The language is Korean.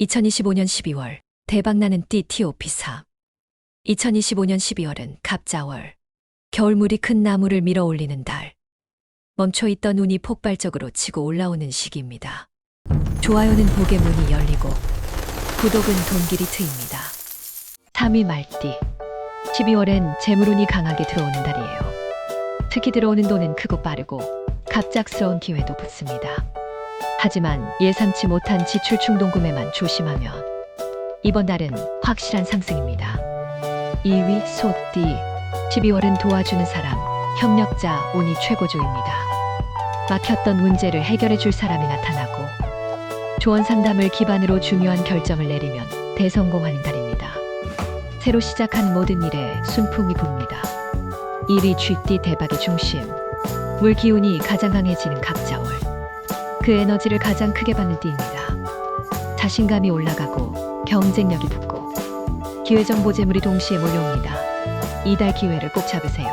2025년 12월 대박나는 띠티 오피사 2025년 12월은 갑자월 겨울물이 큰 나무를 밀어 올리는 달 멈춰있던 운이 폭발적으로 치고 올라오는 시기입니다. 좋아요는 복의 문이 열리고 구독은 돈길이 트입니다. 3위 말띠 12월엔 재물운이 강하게 들어오는 달이에요. 특히 들어오는 돈은 크고 빠르고 갑작스러운 기회도 붙습니다. 하지만 예상치 못한 지출 충동 구매만 조심하면 이번 달은 확실한 상승입니다. 2위 소띠 12월은 도와주는 사람, 협력자, 운이 최고조입니다. 막혔던 문제를 해결해 줄 사람이 나타나고 조언 상담을 기반으로 중요한 결정을 내리면 대성공하는 달입니다. 새로 시작하는 모든 일에 순풍이 붑니다. 1위 쥐띠 대박의 중심 물 기운이 가장 강해지는 갑자월 그 에너지를 가장 크게 받는 띠입니다. 자신감이 올라가고 경쟁력이 붙고 기회정보 재물이 동시에 몰려옵니다. 이달 기회를 꼭 잡으세요.